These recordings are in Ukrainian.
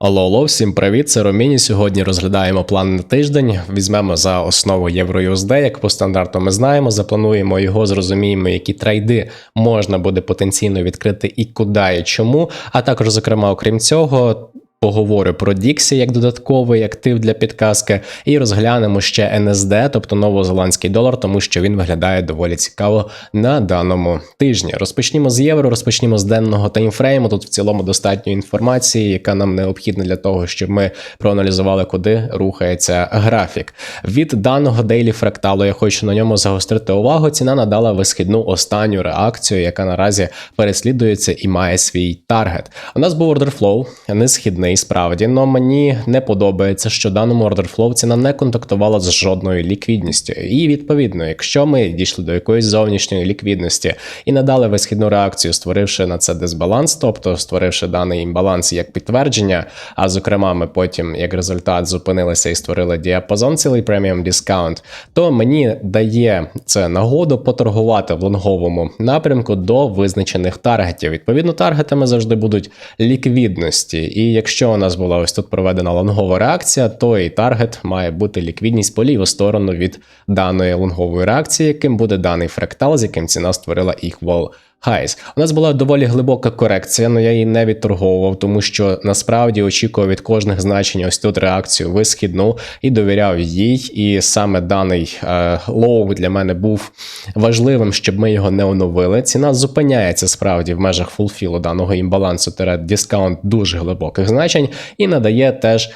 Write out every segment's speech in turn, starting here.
Алло, алло, всім привіт, це Роміні. Сьогодні розглядаємо план на тиждень. Візьмемо за основу EURUSD, як по стандарту ми знаємо. Заплануємо його, зрозуміємо, які трейди можна буде потенційно відкрити і куди і чому. А також, зокрема, окрім цього. Поговорю про Dixie як додатковий актив для підказки, і розглянемо ще NSD, тобто новозеландський долар, тому що він виглядає доволі цікаво на даному тижні. Розпочнімо з євро, розпочнімо з денного таймфрейму. Тут в цілому достатньо інформації, яка нам необхідна для того, щоб ми проаналізували, куди рухається графік. Від даного дейлі фракталу я хочу на ньому загострити увагу. Ціна надала висхідну останню реакцію, яка наразі переслідується і має свій таргет. У нас був flow, не східний справді, але мені не подобається, що даному flow ціна не контактувала з жодною ліквідністю. І відповідно, якщо ми дійшли до якоїсь зовнішньої ліквідності і надали висхідну реакцію, створивши на це дисбаланс, тобто створивши даний імбаланс як підтвердження, а зокрема, ми потім як результат зупинилися і створили діапазон цілий преміум дискаунт, то мені дає це нагоду поторгувати в лонговому напрямку до визначених таргетів. Відповідно, таргетами завжди будуть ліквідності. І якщо у нас була ось тут проведена лонгова реакція, то і таргет має бути ліквідність по ліву сторону від даної лонгової реакції, яким буде даний фрактал, з яким ціна створила equal highs. У нас була доволі глибока корекція, але я її не відторговував, тому що насправді очікував від кожних значень ось тут реакцію висхідну і довіряв їй. І саме даний е, лоу для мене був важливим, щоб ми його не оновили. Ціна зупиняється справді в межах фулфілу даного імбалансу дискаунт дуже глибоких значень і надає теж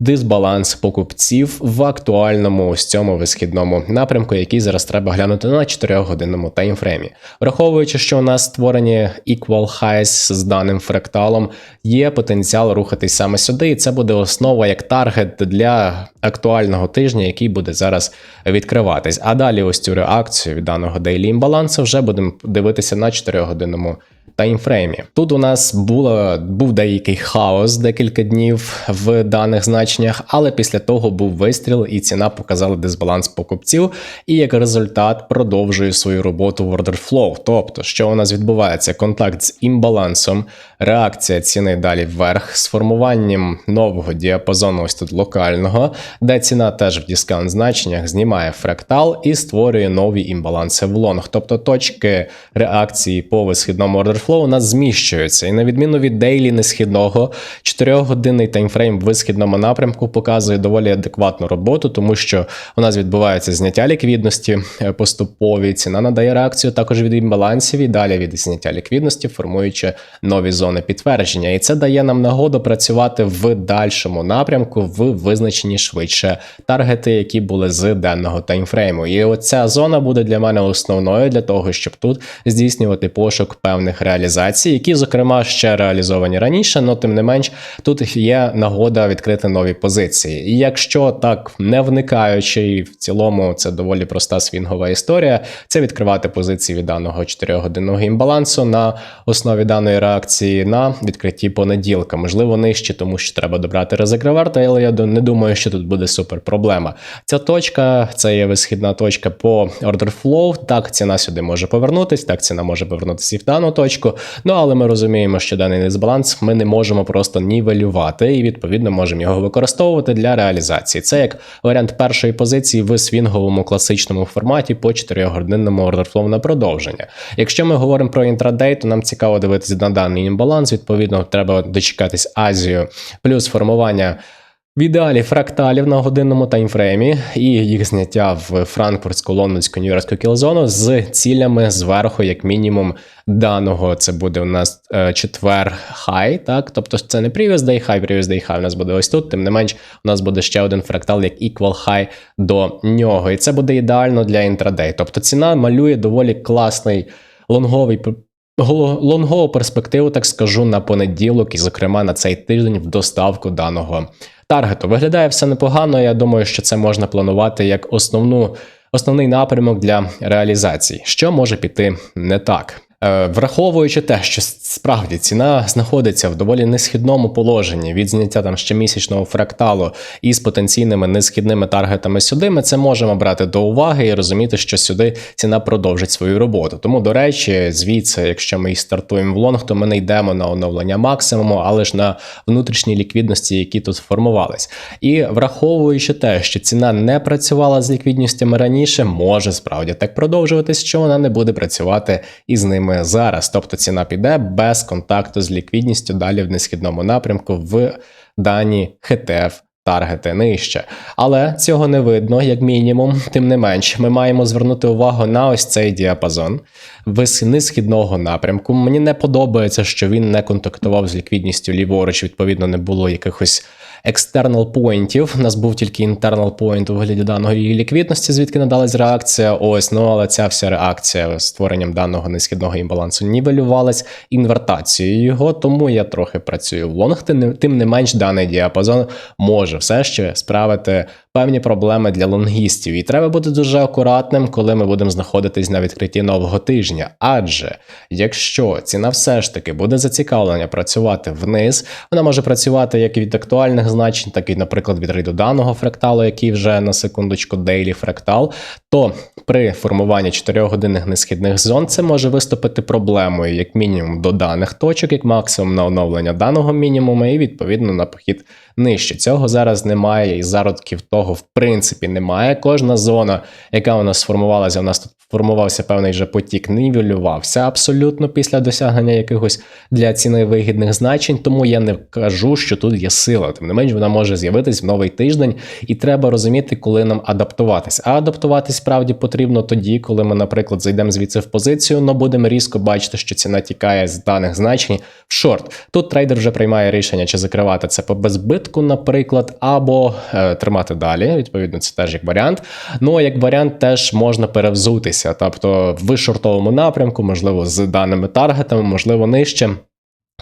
дисбаланс покупців в актуальному ось цьому висхідному напрямку, який зараз треба глянути на 4-годинному таймфреймі. Враховуючи, що у нас створені equal highs з даним фракталом, є потенціал рухатись саме сюди, і це буде основа як таргет для актуального тижня, який буде зараз відкриватись. А далі ось цю реакцію від даного дейлі імбалансу вже будемо дивитися на 4-годинному таймфреймі. Тут у нас було, був деякий хаос декілька днів в даних значеннях, але після того був вистріл, і ціна показала дисбаланс покупців. І як результат продовжує свою роботу в order flow. Тобто, що у нас відбувається? Контакт з імбалансом, реакція ціни далі вверх, з формуванням нового діапазону, ось тут локального, де ціна теж в дискаунт значеннях знімає фрактал і створює нові імбаланси в лонг. Тобто точки реакції по висхідному order flow у нас зміщуються. І на відміну від дейлі несхідного, 4-годинний таймфрейм в висхідному напрямку показує доволі адекватну роботу, тому що у нас відбувається зняття ліквідності е, поступові. Ціна надає реакцію також від імбалансів і далі від зняття ліквідності, формуючи нові зони підтвердження. І це дає нам нагоду працювати в дальшому напрямку, в визначенні швидше таргети, які були з денного таймфрейму. І оця зона буде для мене основною для того, щоб тут здійснювати пошук певних реалізацій, які, зокрема, ще реалізовані раніше, але тим не менш тут є нагода відкрити нові позиції. І якщо так не вникаючи, і в цілому це доволі проста свінгова історія, це відкривати позиції від даного 4-годинного імбалансу на основі даної реакції на відкритті понеділка. Можливо, нижче, тому що треба добрати ризик але я не думаю, що тут буде супер проблема. Ця точка це є висхідна точка по order flow. Так, ціна сюди може повернутися, так ціна може повернутися і в дану точку. Ну але ми розуміємо, що даний дисбаланс ми не можемо просто нівелювати і відповідно можемо його використовувати для реалізації. Це як варіант першої позиції в свінговому класичному форматі по 4-годинному ордерфлоу на продовження. Якщо ми говоримо про інтрадей, то нам цікаво дивитися на даний імбаланс. Відповідно, треба дочекатись Азію, плюс формування. В ідеалі фракталів на годинному таймфреймі і їх зняття в франкфуртську лондонську нью-йоркську кілзону з цілями зверху, як мінімум, даного. Це буде у нас е, четвер хай. Так, тобто це не previous day high, previous day high у нас буде ось тут. Тим не менш, у нас буде ще один фрактал, як equal high до нього. І це буде ідеально для інтрадей. Тобто ціна малює доволі класний лонговий лонгову перспективу, так скажу, на понеділок, і, зокрема, на цей тиждень в доставку даного таргету. Виглядає все непогано. Я думаю, що це можна планувати як основну. Основний напрямок для реалізації, що може піти не так. Е, Враховуючи те, що справді ціна знаходиться в доволі несхідному положенні від зняття там щомісячного фракталу із потенційними несхідними таргетами сюди, ми це можемо брати до уваги і розуміти, що сюди ціна продовжить свою роботу. Тому, до речі, звідси, якщо ми і стартуємо в лонг, то ми не йдемо на оновлення максимуму, але ж на внутрішній ліквідності, які тут формувались. І враховуючи те, що ціна не працювала з ліквідністями раніше, може справді так продовжуватись, що вона не буде працювати із ними зараз. Тобто ціна піде без контакту з ліквідністю далі в несхідному напрямку в дані ХТФ. Таргети нижче, але цього не видно, як мінімум. Тим не менш, ми маємо звернути увагу на ось цей діапазон весни східного напрямку. Мені не подобається, що він не контактував з ліквідністю ліворуч. Відповідно, не було якихось екстернал поінтів. У нас був тільки інтернал поінт у вигляді даної ліквідності, звідки надалась реакція. Ось ну але ця вся реакція з створенням даного несхідного імбалансу нівелювалась інвертацією його. Тому я трохи працюю в лонг. Тим не менш, даний діапазон може все ще справити певні проблеми для лонгістів. І треба бути дуже акуратним, коли ми будемо знаходитись на відкритті нового тижня. Адже якщо ціна все ж таки буде зацікавлення працювати вниз, вона може працювати як від актуальних значень, так і, наприклад, від рейду даного фракталу, який вже на секундочку дейлі фрактал, то при формуванні 4-годинних несхідних зон це може виступити проблемою, як мінімум, до даних точок, як максимум на оновлення даного мінімуму, і відповідно на похід нижче. Цього зараз немає, і зародків того в принципі немає. Кожна зона, яка у нас сформувалася, у нас тут формувався певний же потік, нівелювався абсолютно після досягнення якихось для ціни вигідних значень. Тому я не кажу, що тут є сила. Тим не менш, вона може з'явитись в новий тиждень, і треба розуміти, коли нам адаптуватись. А адаптуватись справді потрібно тоді, коли ми, наприклад, зайдемо звідси в позицію, але будемо різко бачити, що ціна тікає з даних значень в шорт. Тут трейдер вже приймає рішення, чи закривати це по безбитку, наприклад, або е, тримати далі. Відповідно, це теж як варіант. Ну а як варіант, теж можна перевзутись рухатися, тобто в шортовому напрямку, можливо, з даними таргетами, можливо, нижче.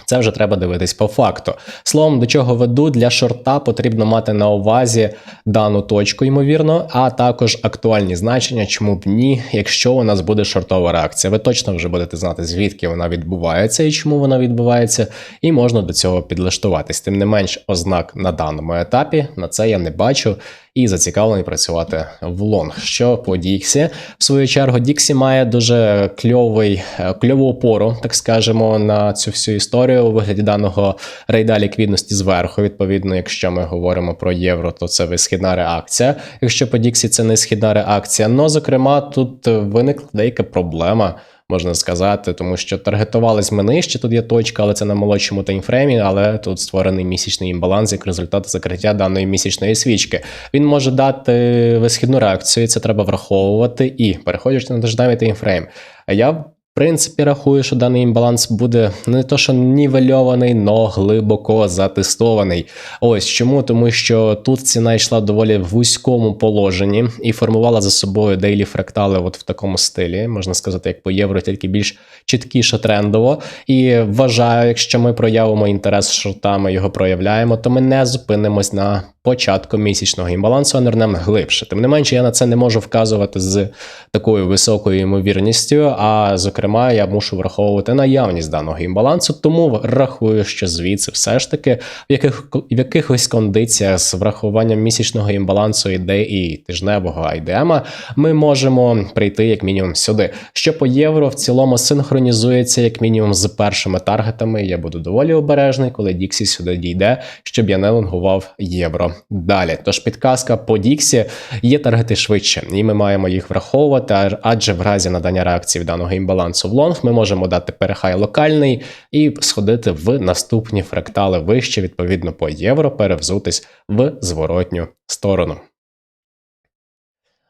Це вже треба дивитись по факту. Словом, до чого веду для шорта потрібно мати на увазі дану точку, ймовірно, а також актуальні значення, чому б ні, якщо у нас буде шортова реакція. Ви точно вже будете знати, звідки вона відбувається і чому вона відбувається, і можна до цього підлаштуватись. Тим не менш, ознак на даному етапі на це я не бачу і зацікавлений працювати в лонг. Що по Діксі, в свою чергу, Діксі має дуже кльовий, е, кльову опору, так скажемо, на цю всю історію у вигляді даного рейда ліквідності зверху. Відповідно, якщо ми говоримо про євро, то це висхідна реакція. Якщо по Діксі це не східна реакція. Ну, зокрема, тут виникла деяка проблема можна сказати, тому що таргетувались ми нижче, тут є точка, але це на молодшому таймфреймі, але тут створений місячний імбаланс як результат закриття даної місячної свічки. Він може дати висхідну реакцію, це треба враховувати. І переходячи на тижневий таймфрейм. Я принципі, рахую, що даний імбаланс буде не то, що нівельований, но глибоко затестований. Ось чому, тому що тут ціна йшла доволі в вузькому положенні і формувала за собою дейлі фрактали от в такому стилі, можна сказати, як по євро, тільки більш чіткіше трендово. І вважаю, якщо ми проявимо інтерес шортами, його проявляємо, то ми не зупинимось на початку місячного імбалансу, а нирнемо глибше. Тим не менше, я на це не можу вказувати з такою високою ймовірністю. А зокрема, я мушу враховувати наявність даного імбалансу, тому рахую, що звідси все ж таки в яких в якихось кондиціях з врахуванням місячного імбалансу іде і тижневого IDM ми можемо прийти як мінімум сюди. Що по євро в цілому синхронізується як мінімум з першими таргетами. Я буду доволі обережний, коли Діксі сюди дійде, щоб я не лонгував євро далі. Тож підказка по Діксі є таргети швидше, і ми маємо їх враховувати, адже в разі надання реакції в даного імбалансу в лонг ми можемо дати перехай локальний і сходити в наступні фрактали вище, відповідно по євро, перевзутись в зворотню сторону.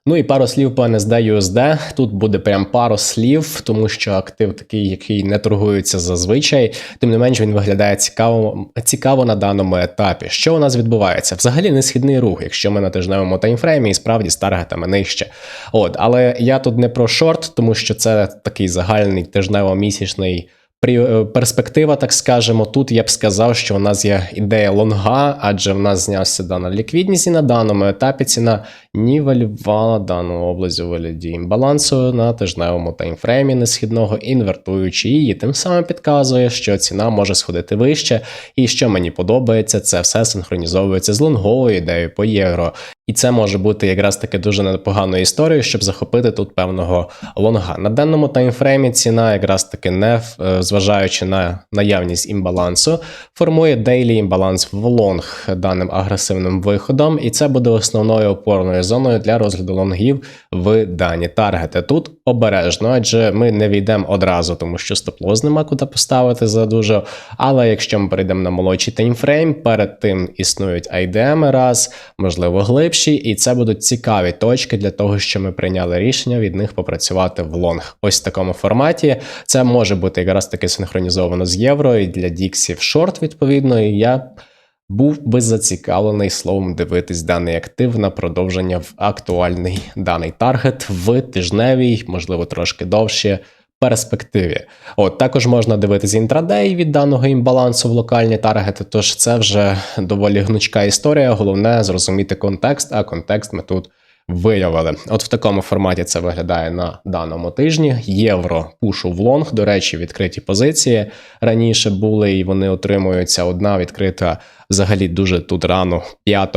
Ну і пару слів по NSD USD. Тут буде прям пару слів, тому що актив такий, який не торгується зазвичай. Тим не менш, він виглядає цікаво цікаво на даному етапі. Що у нас відбувається? Взагалі не східний рух, якщо ми на тижневому таймфреймі і справді з таргетами нижче. От, але я тут не про шорт, тому що це такий загальний тижнево-місячний. Е, перспектива, так скажемо, тут я б сказав, що у нас є ідея лонга, адже в нас знявся дана ліквідність і на даному етапі ціна нівелювала дану область у вигляді імбалансу на тижневому таймфреймі несхідного, інвертуючи її, тим самим підказує, що ціна може сходити вище. І що мені подобається, це все синхронізовується з лонговою ідеєю по євро. І це може бути якраз таки дуже непоганою історією, щоб захопити тут певного лонга. На даному таймфреймі ціна, якраз таки не е, зважаючи на наявність імбалансу, формує дейлі імбаланс в лонг даним агресивним виходом, і це буде основною опорною зоною для розгляду лонгів в дані таргети. Тут обережно, адже ми не війдемо одразу, тому що стоп-лоз нема куди поставити за дуже. Але якщо ми перейдемо на молодший таймфрейм, перед тим існують IDM раз, можливо, глибші, і це будуть цікаві точки для того, що ми прийняли рішення від них попрацювати в лонг. Ось в такому форматі. Це може бути якраз таки синхронізовано з євро і для Діксів шорт, відповідно. І я був би зацікавлений словом дивитись даний актив на продовження в актуальний даний таргет в тижневій, можливо, трошки довше. Перспективі, от також можна дивитися інтрадей від даного імбалансу в локальні таргети. Тож це вже доволі гнучка історія. Головне зрозуміти контекст, а контекст ми тут виявили. От в такому форматі це виглядає на даному тижні. Євро пушу в лонг. До речі, відкриті позиції раніше були, і вони отримуються. Одна відкрита взагалі дуже тут рано, 5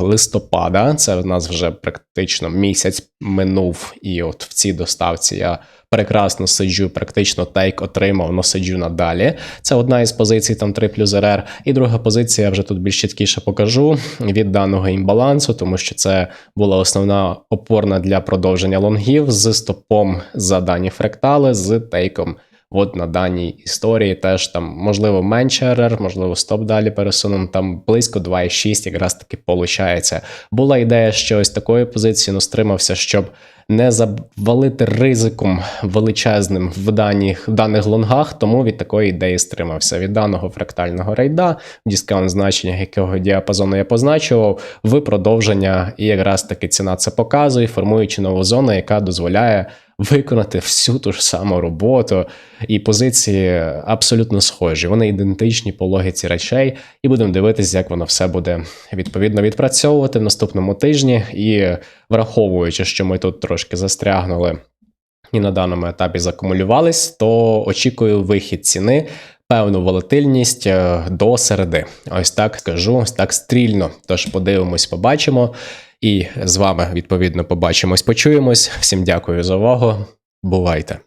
листопада. Це в нас вже практично місяць минув, і от в цій доставці я. Прекрасно сиджу, практично тейк отримав, но сиджу надалі. Це одна із позицій, там 3 плюс РР. І друга позиція я вже тут більш чіткіше покажу від даного імбалансу, тому що це була основна опорна для продовження лонгів з стопом за дані фрактали, з тейком. От на даній історії теж там можливо менше РР, можливо, стоп далі пересунемо. Там близько 2,6 якраз таки виходить. Була ідея, що ось такої позиції ну, стримався, щоб не завалити ризиком величезним в даних в даних лонгах, тому від такої ідеї стримався. Від даного фрактального рейда, дискаунт значення, якого діапазону я позначував, в продовження, і якраз таки ціна це показує, формуючи нову зону, яка дозволяє. Виконати всю ту ж саму роботу, і позиції абсолютно схожі. Вони ідентичні по логіці речей, і будемо дивитися, як воно все буде відповідно відпрацьовувати в наступному тижні. І враховуючи, що ми тут трошки застрягнули і на даному етапі закумулювались, то очікую вихід ціни. Певну волатильність е, до середи. Ось так скажу, ось так стрільно. Тож подивимось, побачимо. І з вами відповідно побачимось, почуємось. Всім дякую за увагу. Бувайте!